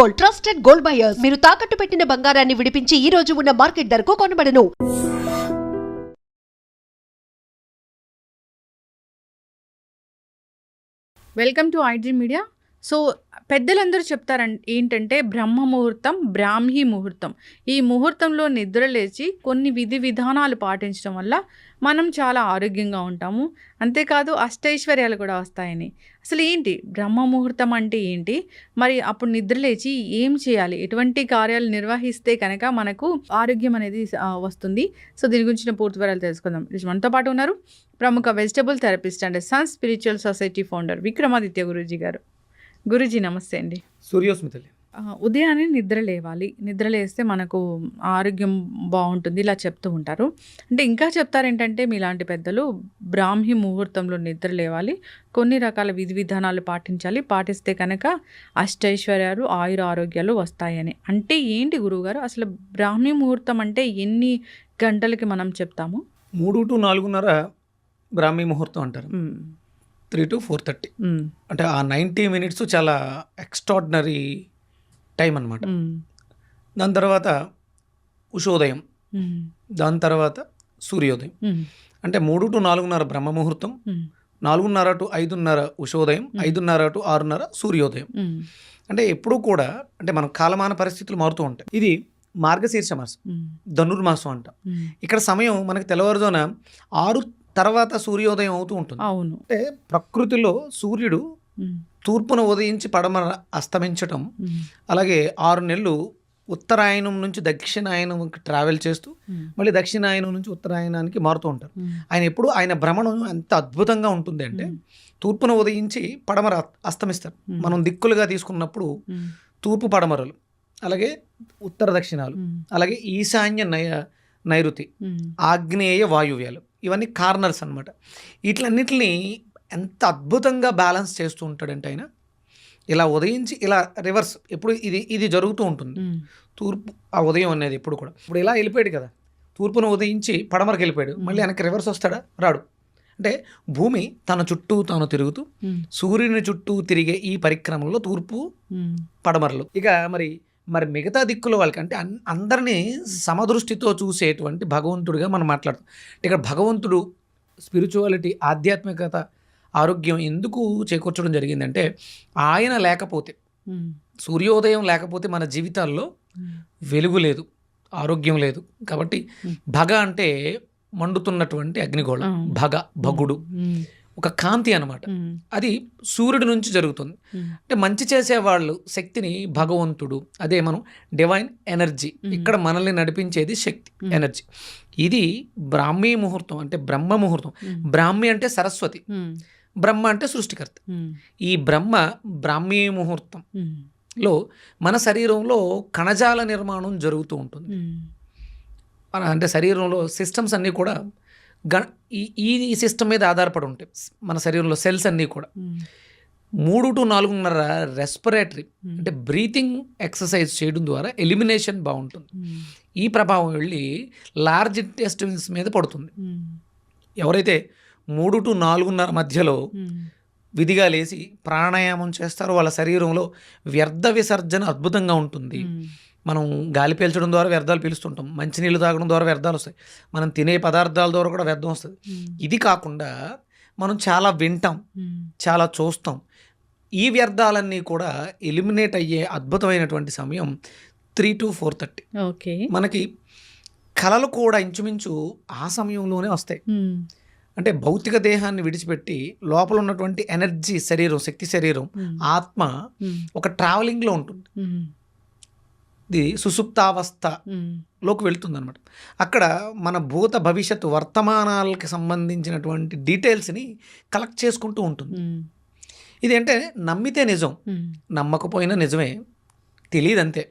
Gold trusted gold buyers. మీరు తాకట్టు పెట్టిన బంగారాన్ని విడిపించి ఈ రోజు ఉన్న మార్కెట్ ధరకు కొనబడను. Welcome to iDream media so పెద్దలందరూ చెప్తారం ఏంటంటే బ్రహ్మ ముహూర్తం బ్రాహ్మీ ముహూర్తం. ఈ ముహూర్తంలో నిద్ర లేచి కొన్ని విధి విధానాలు పాటించడం వల్ల మనం చాలా ఆరోగ్యంగా ఉంటాము. అంతేకాదు అష్టైశ్వర్యాలు కూడా వస్తాయని. అసలు ఏంటి? బ్రహ్మ ముహూర్తం అంటే ఏంటి? మరి అప్పుడు నిద్ర లేచి ఏం చేయాలి? ఎటువంటి కార్యాలు నిర్వహిస్తే కనుక మనకు ఆరోగ్యం అనేది వస్తుంది. సో దీని గురించిన పూర్తి వివరాలు తెలుసుకుందాం. మనతో పాటు ఉన్నారు ప్రముఖ vegetable therapist and sun spiritual society founder Vikramaditya Guruji గారు. గురూజీ నమస్తే అండి. సూర్యోస్మితలి. ఉదయాన్నే నిద్ర లేవాలి. నిద్ర లేస్తే మనకు ఆరోగ్యం బాగుంటుంది ఇలా చెప్తూ ఉంటారు. అంటే ఇంకా చెప్తారేంటంటే మీలాంటి పెద్దలు బ్రాహ్మీ ముహూర్తంలో నిద్ర లేవాలి. కొన్ని రకాల విధి విధానాలు పాటించాలి. పాటిస్తే కనుక అష్టైశ్వర్యాలు ఆయుర ఆరోగ్యాలు వస్తాయని. అంటే ఏంటి గురువుగారు? అసలు బ్రాహ్మీ ముహూర్తం అంటే ఎన్ని గంటలకి మనం చెప్తాము? మూడు టు నాలుగున్నర బ్రాహ్మీ ముహూర్తం అంటారు. Three to four thirty. అంటే ఆ నైంటీ మినిట్స్ చాలా ఎక్స్ట్రాడినరీ టైం అనమాట దాని తర్వాత ఉషోదయం. దాని తర్వాత సూర్యోదయం. అంటే మూడు టు నాలుగున్నర బ్రహ్మ ముహూర్తం నాలుగున్నర టు ఐదున్నర ఉషోదయం ఐదున్నర టు ఆరున్నర సూర్యోదయం. అంటే ఎప్పుడూ కూడా అంటే మన కాలమాన పరిస్థితులు మారుతూ ఉంటాయి. ఇది మార్గశీర్ష మాసం. ధనుర్మాసం అంటాం. ఇక్కడ సమయం మనకి తెల్లవారుజామున ఆరు తర్వాత సూర్యోదయం అవుతూ ఉంటుంది. అవును. అంటే ప్రకృతిలో సూర్యుడు తూర్పున ఉదయించి పడమర అస్తమించటం అలాగే ఆరు నెలలు ఉత్తరాయణం నుంచి దక్షిణాయనంకి ట్రావెల్ చేస్తూ మళ్ళీ దక్షిణాయనం నుంచి ఉత్తరాయణానికి మారుతూ ఉంటారు. ఆయన ఎప్పుడు ఆయన భ్రమణం ఎంత అద్భుతంగా ఉంటుంది అంటే. తూర్పున ఉదయించి పడమర అస్తమిస్తారు. మనం దిక్కులుగా తీసుకున్నప్పుడు తూర్పు పడమరలు అలాగే ఉత్తర దక్షిణాలు అలాగే ఈశాన్య నై నైరుతి ఆగ్నేయ వాయువ్యాలు. ఇవన్నీ కార్నర్స్ అనమాట వీటిలన్నిటిని ఎంత అద్భుతంగా బ్యాలెన్స్ చేస్తూ ఉంటాడంటే ఆయన ఇలా ఉదయించి ఇలా రివర్స్ ఎప్పుడు ఇది ఇది జరుగుతూ ఉంటుంది. తూర్పు ఆ ఉదయం అనేది ఎప్పుడు కూడా. ఇప్పుడు ఇలా వెళ్ళిపోయాడు కదా. తూర్పును ఉదయించి పడమరకు వెళ్ళిపోయాడు. మళ్ళీ వెనక్కి రివర్స్ వస్తాడా? రాడు. అంటే భూమి తన చుట్టూ తాను తిరుగుతూ సూర్యుని చుట్టూ తిరిగే ఈ పరిక్రమలో తూర్పు పడమరలు. ఇక మరి మరి మిగతా దిక్కుల వాళ్ళకి అంటే అందరినీ సమదృష్టితో చూసేటువంటి భగవంతుడిగా మనం మాట్లాడుతాం. ఇక్కడ భగవంతుడు స్పిరిచువాలిటీ ఆధ్యాత్మికత ఆరోగ్యం ఎందుకు చేకూర్చడం జరిగిందంటే ఆయన లేకపోతే సూర్యోదయం లేకపోతే మన జీవితాల్లో వెలుగు లేదు ఆరోగ్యం లేదు. కాబట్టి. భగ అంటే మండుతున్నటువంటి అగ్నిగోళం. భగ భగుడు. ఒక కాంతి అన్నమాట. మ్, అది సూర్యుడి నుంచి జరుగుతుంది. అంటే మంచి చేసేవాళ్ళు శక్తిని భగవంతుడు అదే మనం డివైన్ ఎనర్జీ. ఇక్కడ మనల్ని నడిపించేది శక్తి. ఎనర్జీ ఇది బ్రాహ్మీ ముహూర్తం అంటే బ్రహ్మ ముహూర్తం. బ్రాహ్మి అంటే సరస్వతి బ్రహ్మ అంటే సృష్టికర్త. ఈ బ్రహ్మ బ్రాహ్మీ ముహూర్తం లో మన శరీరంలో కణజాల నిర్మాణం జరుగుతూ ఉంటుంది. అంటే శరీరంలో సిస్టమ్స్ అన్నీ కూడా గణ ఈ ఈ సిస్టమ్ మీద ఆధారపడి ఉంటాయి. మన శరీరంలో సెల్స్ అన్నీ కూడా. మ్, మూడు టు నాలుగున్నర రెస్పిరేటరీ మ్, అంటే బ్రీతింగ్ ఎక్సర్సైజ్ చేయడం ద్వారా ఎలిమినేషన్ బాగుంటుంది. మ్, ఈ ప్రభావం వెళ్ళి లార్జ్ ఇంటెస్టిన్స్ మీద పడుతుంది. ఎవరైతే మూడు టు నాలుగున్నర మధ్యలో విధిగా లేచి ప్రాణాయామం చేస్తారో వాళ్ళ శరీరంలో వ్యర్థ విసర్జన అద్భుతంగా ఉంటుంది. మనం గాలి పీల్చడం ద్వారా వ్యర్థాలు పీలుస్తుంటాం. మంచినీళ్ళు తాగడం ద్వారా వ్యర్థాలు వస్తాయి. మనం తినే పదార్థాల ద్వారా కూడా వ్యర్థం వస్తుంది. మ్, ఇది కాకుండా మనం చాలా వింటాం మ్, చాలా చూస్తాం. ఈ వ్యర్థాలన్నీ కూడా ఎలిమినేట్ అయ్యే అద్భుతమైనటువంటి సమయం three to four thirty. Okay. మనకి కళలు కూడా ఇంచుమించు ఆ సమయంలోనే వస్తాయి. మ్, అంటే భౌతిక దేహాన్ని విడిచిపెట్టి లోపల ఉన్నటువంటి ఎనర్జీ శరీరం శక్తి శరీరం ఆత్మ ఒక ట్రావెలింగ్లో ఉంటుంది. ఇది సుసుప్తావస్థ మ్, లోకి వెళ్తుంది అనమాట అక్కడ మన భూత భవిష్యత్తు వర్తమానాలకి సంబంధించినటువంటి డీటెయిల్స్ని కలెక్ట్ చేసుకుంటూ ఉంటుంది. ఇది అంటే నమ్మితే నిజం నమ్మకపోయినా నిజమే తెలియదు అంతే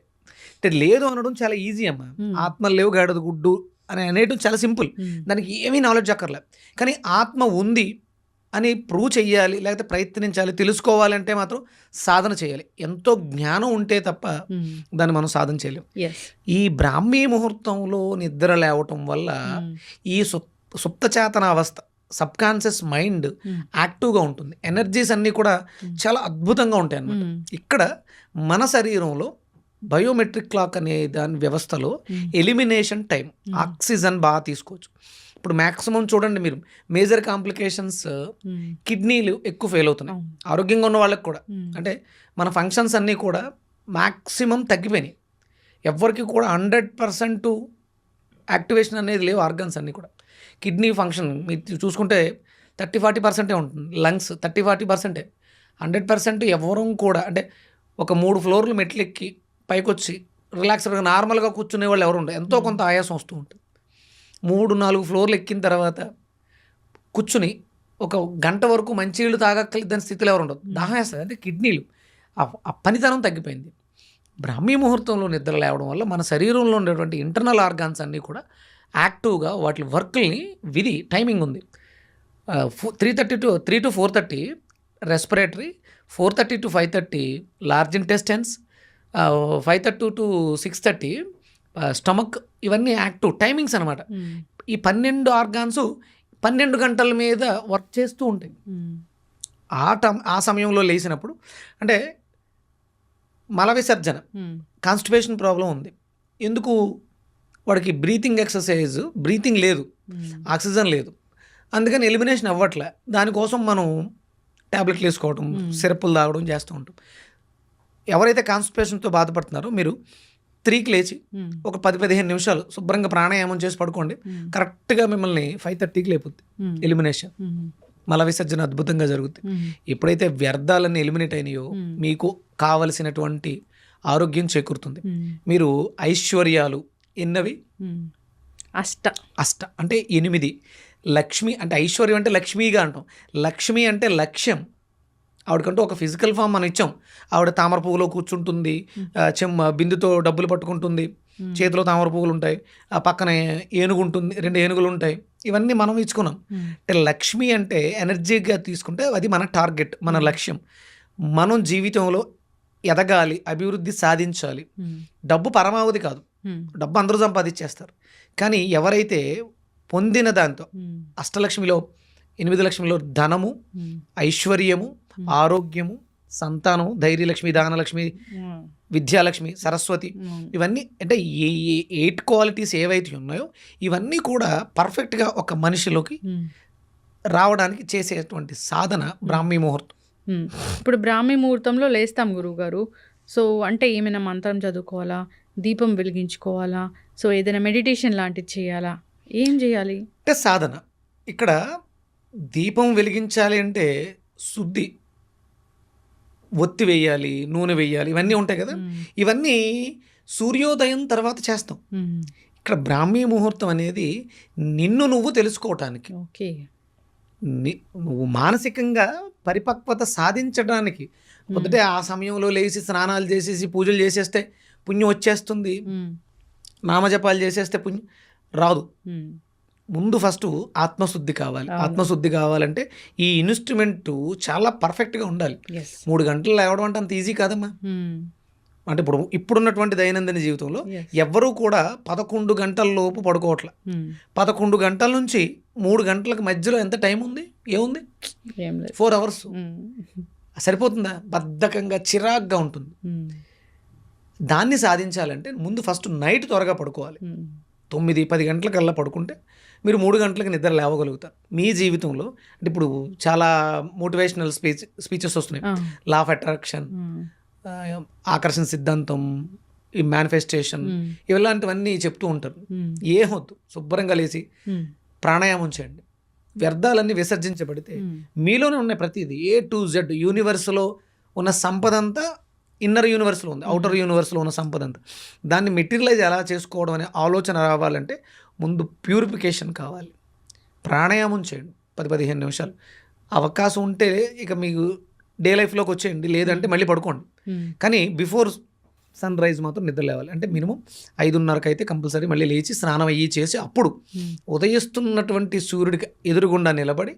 అంటే లేదు అనడం చాలా ఈజీ అమ్మ. ఆత్మ లేవు గాడదు గుడ్డు అని అనేయడం చాలా సింపుల్. దానికి ఏమీ నాలెడ్జ్ అక్కర్లే. కానీ ఆత్మ ఉంది అని ప్రూవ్ చెయ్యాలి లేకపోతే ప్రయత్నించాలి తెలుసుకోవాలంటే మాత్రం సాధన చేయాలి. ఎంతో జ్ఞానం ఉంటే తప్ప దాన్ని మనం సాధన చేయలేం. ఈ బ్రాహ్మీ ముహూర్తంలో నిద్ర లేవటం వల్ల ఈ సుప్ సుప్తచేతన అవస్థ సబ్ కాన్షియస్ మైండ్ యాక్టివ్గా ఉంటుంది. ఎనర్జీస్ అన్నీ కూడా. చాలా అద్భుతంగా ఉంటాయి అన్నమాట. ఇక్కడ మన శరీరంలో బయోమెట్రిక్ క్లాక్ అనే దాని వ్యవస్థలో ఎలిమినేషన్ టైం ఆక్సిజన్ బాగా తీసుకోవచ్చు. ఇప్పుడు మ్యాక్సిమం చూడండి మీరు మేజర్ కాంప్లికేషన్స్ కిడ్నీలు ఎక్కువ ఫెయిల్ అవుతున్నాయి. ఆరోగ్యంగా ఉన్న వాళ్ళకి కూడా. అంటే మన ఫంక్షన్స్ అన్నీ కూడా మ్యాక్సిమం తగ్గిపోయినాయి. ఎవరికి కూడా హండ్రెడ్ పర్సెంట్ యాక్టివేషన్ అనేది లేవు ఆర్గన్స్ అన్నీ కూడా. కిడ్నీ ఫంక్షన్ మీరు చూసుకుంటే థర్టీ ఫార్టీ పర్సెంటే ఉంటుంది. లంగ్స్ థర్టీ ఫార్టీ పర్సెంటే హండ్రెడ్ పర్సెంట్ ఎవరూ కూడా అంటే ఒక మూడు ఫ్లోర్లు మెట్లు ఎక్కి పైకి వచ్చి రిలాక్స్డ్గా నార్మల్గా కూర్చునే వాళ్ళు ఎవరు ఉండరు. ఎంతో కొంత ఆయాసం వస్తూ ఉంటుంది. మూడు నాలుగు ఫ్లోర్లు ఎక్కిన తర్వాత కూర్చుని ఒక గంట వరకు మంచినీళ్ళు తాగక్కలేదని స్థితిలో ఎవరు ఉండదు దాహం వేస్తుంది. అంటే కిడ్నీలు. ఆ- పనితనం తగ్గిపోయింది. బ్రాహ్మీ ముహూర్తంలో నిద్ర లేవడం వల్ల మన శరీరంలో ఉండేటువంటి ఇంటర్నల్ ఆర్గాన్స్ అన్నీ కూడా యాక్టివ్గా వాటి వర్క్ని విధి టైమింగ్ ఉంది. Three thirty to three to four thirty respiratory four thirty to five thirty large intestines five thirty to six thirty stomach ఇవన్నీ యాక్టివ్ టైమింగ్స్ అనమాట ఈ పన్నెండు ఆర్గాన్స్ పన్నెండు గంటల మీద వర్క్ చేస్తూ ఉంటాయి. ఆ టైం ఆ సమయంలో లేచినప్పుడు అంటే మల విసర్జన కాన్స్టిపేషన్ ప్రాబ్లం ఉంది. ఎందుకు? వాడికి బ్రీతింగ్ ఎక్సర్సైజ్ బ్రీతింగ్ లేదు. ఆక్సిజన్ లేదు. అందుకని ఎలిమినేషన్ అవ్వట్లే. దానికోసం మనం ట్యాబ్లెట్లు వేసుకోవడం. సిరప్లు తాగడం చేస్తూ ఉంటాం. ఎవరైతే కాన్స్టిపేషన్తో బాధపడుతున్నారో మీరు త్రీకి లేచి ఒక పది పదిహేను నిమిషాలు శుభ్రంగా ప్రాణాయామం చేసి పడుకోండి. కరెక్ట్గా మిమ్మల్ని ఫైవ్ థర్టీకి లేపుద్ది. ఎలిమినేషన్ మల విసర్జన అద్భుతంగా జరుగుతుంది ఎప్పుడైతే వ్యర్థాలన్నీ ఎలిమినేట్ అయినాయో. మీకు కావలసినటువంటి ఆరోగ్యం చేకూరుతుంది. మీరు ఐశ్వర్యాలు ఎన్నవి? అష్ట. అష్ట. అంటే ఎనిమిది. లక్ష్మి అంటే ఐశ్వర్యం అంటే లక్ష్మీగా అంటాం. లక్ష్మి అంటే లక్ష్యం. ఆవిడకంటూ ఒక ఫిజికల్ ఫామ్ మనం ఇచ్చాం. ఆవిడ తామర పువ్వులో కూర్చుంటుంది చెమ్మ బిందుతో డబ్బులు పట్టుకుంటుంది చేతిలో తామర పువ్వులు ఉంటాయి ఆ పక్కన ఏనుగు ఉంటుంది రెండు ఏనుగులు ఉంటాయి. ఇవన్నీ మనం ఇచ్చుకున్నాం. అంటే లక్ష్మి అంటే ఎనర్జీగా తీసుకుంటే అది మన టార్గెట్ మన లక్ష్యం. మనం జీవితంలో ఎదగాలి అభివృద్ధి సాధించాలి. డబ్బు పరమావధి కాదు. డబ్బు అందరూ సంపాదించేస్తారు. కానీ ఎవరైతే పొందిన దాంతో అష్టలక్ష్మిలో ఎనిమిది లక్ష్మిలో ధనము ఐశ్వర్యము ఆరోగ్యము సంతానము ధైర్యలక్ష్మి దానలక్ష్మి విద్యాలక్ష్మి సరస్వతి ఇవన్నీ అంటే ఏ ఏ ఎయిట్ క్వాలిటీస్ ఏవైతే ఉన్నాయో ఇవన్నీ కూడా పర్ఫెక్ట్గా ఒక మనిషిలోకి రావడానికి చేసేటువంటి సాధన బ్రాహ్మీ ముహూర్తం. ఇప్పుడు బ్రాహ్మీ ముహూర్తంలో లేస్తాం గురువుగారు. సో అంటే ఏమైనా మంత్రం చదువుకోవాలా? దీపం వెలిగించుకోవాలా? సో ఏదైనా మెడిటేషన్ లాంటిది చేయాలా? ఏం చేయాలి? అంటే సాధన. ఇక్కడ దీపం వెలిగించాలి అంటే శుద్ధి. ఒత్తి వేయాలి నూనె వేయాలి ఇవన్నీ ఉంటాయి కదా. ఇవన్నీ సూర్యోదయం తర్వాత చేస్తాం. ఇక్కడ బ్రాహ్మీ ముహూర్తం అనేది నిన్ను నువ్వు తెలుసుకోవటానికి. ఓకే. నువ్వు మానసికంగా పరిపక్వత సాధించడానికి. పొద్దుటే ఆ సమయంలో లేచి స్నానాలు చేసేసి పూజలు చేసేస్తే పుణ్యం వచ్చేస్తుంది. నామజపాలు చేసేస్తే పుణ్యం రాదు. ముందు ఫస్ట్ ఆత్మశుద్ధి కావాలి. ఆత్మశుద్ధి కావాలంటే ఈ ఇన్స్ట్రుమెంట్ చాలా పర్ఫెక్ట్గా ఉండాలి. మూడు గంటలు లేవడం అంటే అంత ఈజీ కాదమ్మా మ్మ్. అంటే ఇప్పుడు ఇప్పుడున్నటువంటి దైనందిన జీవితంలో. ఎవ్వరూ కూడా పదకొండు గంటల లోపు పడుకోవట్ల. పదకొండు గంటల నుంచి మూడు గంటలకు మధ్యలో ఎంత టైం ఉంది ఏముంది ఫోర్ అవర్స్. సరిపోతుందా బద్ధకంగా చిరాగ్గా ఉంటుంది. దాన్ని సాధించాలంటే ముందు ఫస్ట్ నైట్ త్వరగా పడుకోవాలి మ్మ్. తొమ్మిది పది గంటలకల్లా పడుకుంటే మీరు మూడు గంటలకు నిద్ర లేవగలుగుతారు మీ జీవితంలో అంటే ఇప్పుడు చాలా మోటివేషనల్ స్పీచ్ స్పీచెస్ వస్తున్నాయి. Law of attraction. ఆకర్షణ సిద్ధాంతం ఈ మేనిఫెస్టేషన్. ఇలాంటివన్నీ చెప్తూ ఉంటారు మ్మ్. ఏ వద్దు శుభ్రంగా లేచి. ప్రాణాయామం చేయండి వ్యర్థాలన్నీ విసర్జించబడితే. మీలోనే ఉన్నాయి ప్రతిదీ ఏ టు జెడ్ యూనివర్స్లో ఉన్న సంపద అంతా ఇన్నర్ యూనివర్స్లో ఉంది అవుటర్ యూనివర్స్లో ఉన్న సంపద అంతా దాన్ని మెటీరియలైజ్ ఎలా చేసుకోవడం అనే ఆలోచన రావాలంటే ముందు ప్యూరిఫికేషన్ కావాలి. ప్రాణాయామం చేయండి. పది పదిహేను నిమిషాలు. అవకాశం ఉంటే ఇక మీకు డే లైఫ్లోకి వచ్చేయండి. లేదంటే మళ్ళీ పడుకోండి. మ్మ్. కానీ బిఫోర్ సన్ రైజ్ మాత్రం నిద్ర లేవాలి. అంటే మినిమం ఐదున్నరకు అయితే కంపల్సరీ మళ్ళీ లేచి స్నానం అయ్యి చేసి అప్పుడు మ్మ్. ఉదయిస్తున్నటువంటి సూర్యుడికి ఎదురుగుండా నిలబడి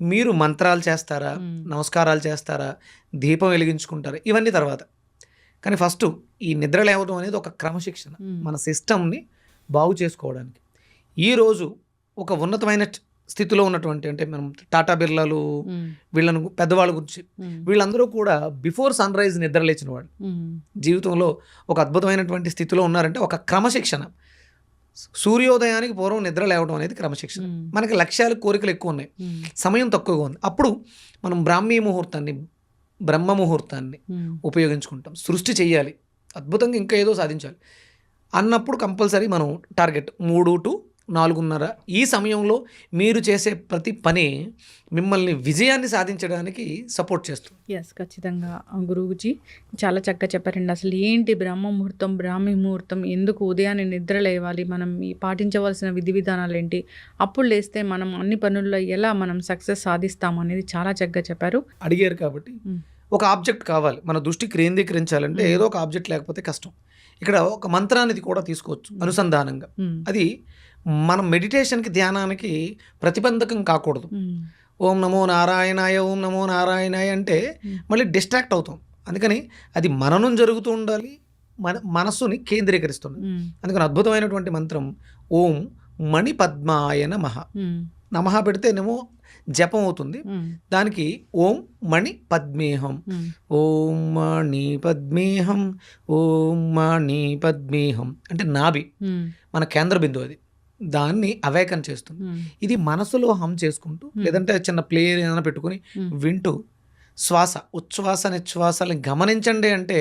మీరు మంత్రాలు చేస్తారా. నమస్కారాలు చేస్తారా? దీపం వెలిగించుకుంటారా? ఇవన్నీ తర్వాత. కానీ ఫస్ట్ ఈ నిద్ర లేవడం అనేది ఒక క్రమశిక్షణ. మన సిస్టమ్ని బాగు చేసుకోవడానికి. ఈరోజు ఒక ఉన్నతమైన స్థితిలో ఉన్నటువంటి అంటే మనం టాటా బిర్లాలు వీళ్ళను పెద్దవాళ్ళ గురించి వీళ్ళందరూ కూడా బిఫోర్ సన్ రైజ్ నిద్రలేచిన వాళ్ళు. ఉమ్, జీవితంలో ఒక అద్భుతమైనటువంటి స్థితిలో ఉన్నారంటే ఒక క్రమశిక్షణ. సూర్యోదయానికి పూర్వం నిద్ర లేవడం అనేది క్రమశిక్షణ. మనకి లక్ష్యాలు కోరికలు ఎక్కువ ఉన్నాయి. సమయం తక్కువగా ఉంది. అప్పుడు మనం బ్రాహ్మీ ముహూర్తాన్ని బ్రహ్మ ముహూర్తాన్ని ఉపయోగించుకుంటాం. సృష్టి చేయాలి అద్భుతంగా ఇంకా ఏదో సాధించాలి. అన్నప్పుడు కంపల్సరీ మనం టార్గెట్ మూడు టు నాలుగున్నర. ఈ సమయంలో మీరు చేసే ప్రతి పని మిమ్మల్ని విజయాన్ని సాధించడానికి సపోర్ట్ చేస్తుంది. ఎస్ ఖచ్చితంగా. ఆ, గురూజీ చాలా చక్కగా చెప్పారండి. అసలు ఏంటి బ్రహ్మ ముహూర్తం బ్రాహ్మీ ముహూర్తం? ఎందుకు ఉదయాన్నే నిద్ర లేవాలి? మనం ఈ పాటించవలసిన విధి విధానాలు ఏంటి? అప్పుడు లేస్తే మనం అన్ని పనుల్లో ఎలా మనం సక్సెస్ సాధిస్తాం అనేది చాలా చక్కగా చెప్పారు. అడిగారు కాబట్టి. ఒక ఆబ్జెక్ట్ కావాలి. మన దృష్టి కేంద్రీకరించాలంటే. ఏదో ఒక ఆబ్జెక్ట్ లేకపోతే కష్టం. ఇక్కడ ఒక మంత్రానికి కూడా తీసుకోవచ్చు అనుసంధానంగా. అది మనం మెడిటేషన్కి ధ్యానానికి ప్రతిబంధకం కాకూడదు. ఓం నమో నారాయణాయ ఓం నమో నారాయణాయ అంటే. మళ్ళీ డిస్ట్రాక్ట్ అవుతాం. అందుకని అది మననం జరుగుతూ ఉండాలి మన మనస్సుని కేంద్రీకరిస్తుంది. అందుకని అద్భుతమైనటువంటి మంత్రం ఓం మణి పద్మాయ నమః నమః పెడితేనేమో జపం అవుతుంది. దానికి ఓం మణి పద్మేహం ఓం మణి పద్మేహం ఓం మణి పద్మేహం అంటే నాభి. మన కేంద్ర బిందువు అది. దాన్ని అవేకం చేస్తుంది. ఇది మనసులో హమ్ చేసుకుంటూ. లేదంటే చిన్న ప్లేయర్ ఏదైనా పెట్టుకుని వింటూ శ్వాస ఉచ్ఛ్వాస నిశ్వాసాలను గమనించండి అంటే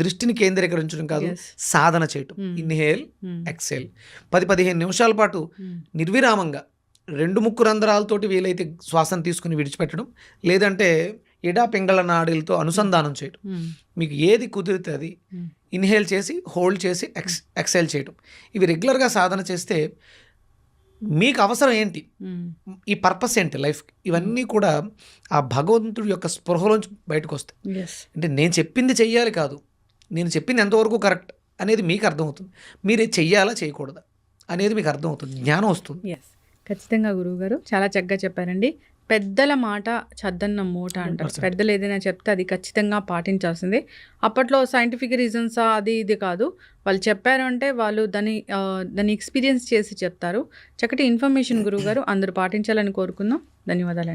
దృష్టిని కేంద్రీకరించడం కాదు సాధన చేయటం. Inhale exhale. పది పదిహేను నిమిషాల పాటు నిర్విరామంగా రెండు ముక్కు రంధ్రాలతోటి వీలైతే శ్వాసను తీసుకుని విడిచిపెట్టడం లేదంటే ఎడా పింగళ నాడీలతో అనుసంధానం చేయడం ఉమ్, మీకు ఏది కుదిరితే అది. ఇన్హేల్ చేసి హోల్డ్ చేసి ఎక్స్ ఎక్సైల్ చేయడం ఇవి రెగ్యులర్గా సాధన చేస్తే మీకు అవసరం ఏంటి ఈ పర్పస్ ఏంటి లైఫ్ ఇవన్నీ కూడా ఆ భగవంతుడి యొక్క స్పృహలోంచి బయటకు వస్తాయి అంటే నేను చెప్పింది చెయ్యాలి కాదు. నేను చెప్పింది ఎంతవరకు కరెక్ట్ అనేది మీకు అర్థమవుతుంది. మీరు చెయ్యాలా చేయకూడదా అనేది మీకు అర్థమవుతుంది. జ్ఞానం వస్తుంది. ఖచ్చితంగా గురువుగారు చాలా చక్కగా చెప్పారండి. పెద్దల మాట చద్దన్న మూట అంటారు. 100%. పెద్దలు ఏదైనా చెప్తే అది ఖచ్చితంగా పాటించాల్సిందే. అప్పట్లో సైంటిఫిక్ రీజన్స్ అది ఇది కాదు. వాళ్ళు చెప్పారు అంటే వాళ్ళు దాన్ని ఆ, దాన్ని ఎక్స్పీరియన్స్ చేసి చెప్తారు. చక్కటి ఇన్ఫర్మేషన్ గురువుగారు అందరూ పాటించాలని కోరుకుందాం. ధన్యవాదాలు